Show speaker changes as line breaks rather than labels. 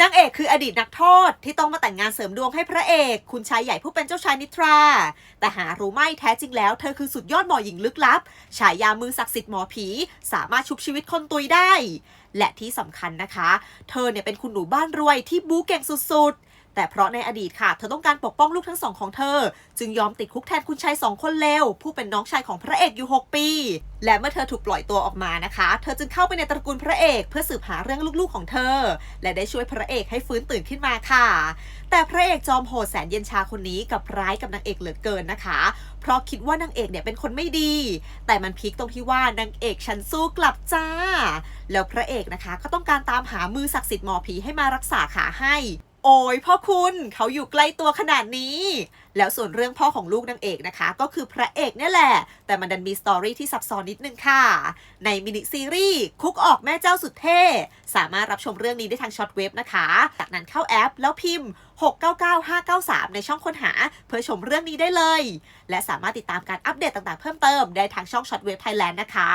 นางเอกคืออดีตนักโทษที่ต้องมาแต่งงานเสริมดวงให้พระเอก คุณชายใหญ่ผู้เป็นเจ้าชายนิทรา แต่หารู้ไม่แท้จริงแล้ว เธอคือสุดยอดหมอหญิงลึกลับ ฉายามือศักดิ์สิทธิ์หมอผี สามารถชุบชีวิตคนตุยได้ และที่สำคัญนะคะ เธอเนี่ยเป็นคุณหนูบ้านรวยที่บู๊เก่งสุดๆ แต่เพราะในอดีตค่ะ เธอต้องการปกป้องลูกทั้งสองของเธอ จึงยอมติดคุกแทนคุณชายสองคนเลวผู้เป็นน้องชายของพระเอกอยู่ 6 ปี และเมื่อเธอถูกปล่อยตัวออกมานะคะ เธอจึงเข้าไปในตระกูลพระเอก เพื่อสืบหาเรื่องลูกๆของเธอ และได้ช่วยพระเอกให้ฟื้นตื่นขึ้นมาค่ะ แต่พระเอกจอมโหดแสนเย็นชาคนนี้กับร้ายกับนางเอกเหลือเกินนะคะ เพราะคิดว่านางเอกเนี่ยเป็นคนไม่ดี แต่มันพีคตรงที่ว่านางเอกฉันสู้กลับจ้า แล้วพระเอกนะคะ ก็ต้องการตามหามือศักดิ์สิทธิ์หมอผีให้มารักษาขาให้ โอ้ยพ่อคุณเขาอยู่ใกล้ตัวขนาดนี้ แล้วส่วนเรื่องพ่อของลูกนางเอกนะคะ ก็คือพระเอกเนี่ยแหละ แต่มันดันมีสตอรี่ที่ซับซ้อนนิดนึงค่ะ ในมินิซีรีส์คุกออกแม่เจ้าสุดเท่ สามารถรับชมเรื่องนี้ได้ทางช็อตเว็บนะคะ จากนั้นเข้าแอปแล้วพิมพ์ 699593 ในช่องค้นหา เพื่อชมเรื่องนี้ได้เลย และสามารถติดตามการอัปเดตต่างๆเพิ่มเติมได้ทางช่องช็อตเว็บไทยแลนด์นะคะ